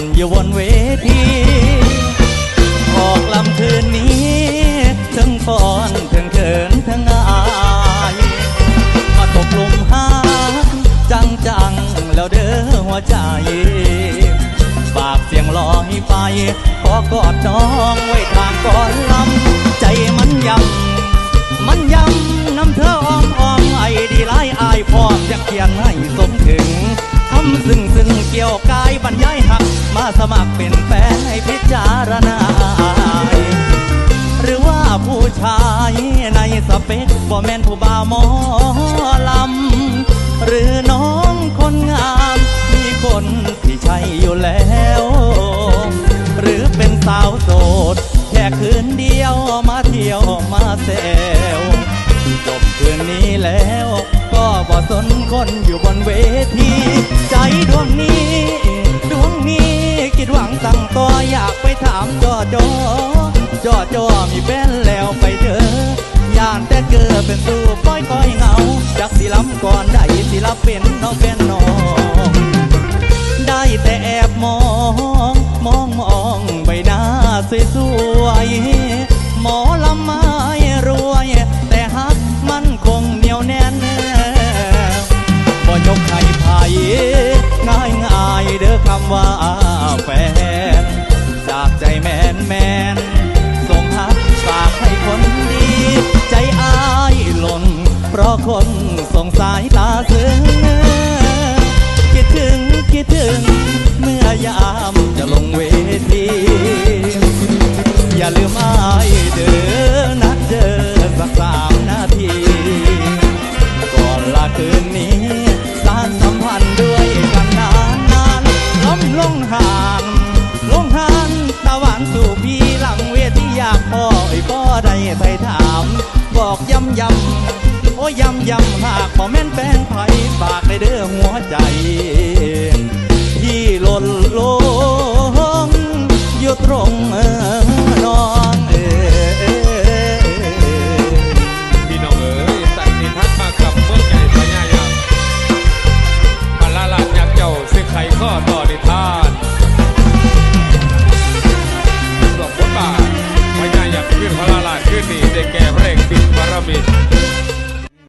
ันอยู่บนเวทีออกลำคืนนี้ทั้งฟอนทั้งเขินทั้งอายมาตกลมหาจังจังแล้วเด้อหัวใจฝากเสียงลอยไปขอกอดน้องไว้ทางก่อนลำ สมัครเป็นแฟนให้พิจารณา หรือว่าผู้ชายในสเปคบ่แม่นผู้บ่าวหมอลำ หรือน้องคนงาม มีคนที่ใช่อยู่แล้ว หรือเป็นสาวโสด แค่คืนเดียวมาเที่ยวมาแซวจบคืนนี้แล้วก็บ่สนคนอยู่บนเวที ใจดวงนี้ ดวงนี้ หวังตั้งตัวอยากไปถามจอจอจอจอมีแฟนแล้วไปเถอะย่านแต่เกิดเป็นสู้ป้อยก้อยเหงาจากสิลำก่อนได้สิลำเป็นน้องเป็นน้องได้แต่แอบมอง มองมองใบหน้าสวยๆหมอลำไม้รวย แต่ฮักมันคงเหนียวแน่นบ่ยกให้ไผง่ายง่ายๆเด้อคำว่า แมนส่งฮักฝากให้คนดี ใจอายหล่น เพราะคนส่งสายตาซื้อ ไอ้พ่อได้ไทยถาม บอกย้ำย้ำโอ้ย้ำย้ำหากบ่แม่นแฟนไผฝากในเด้อหัวใจ ที่หล่นลงอยู่ตรงเออนอนเออพี่น้องเอ๋ยสันนิทัศมากับเมื่องใหญ่พญายามพระลาลาดยักเจ้าซึ่งไขข้อต่อ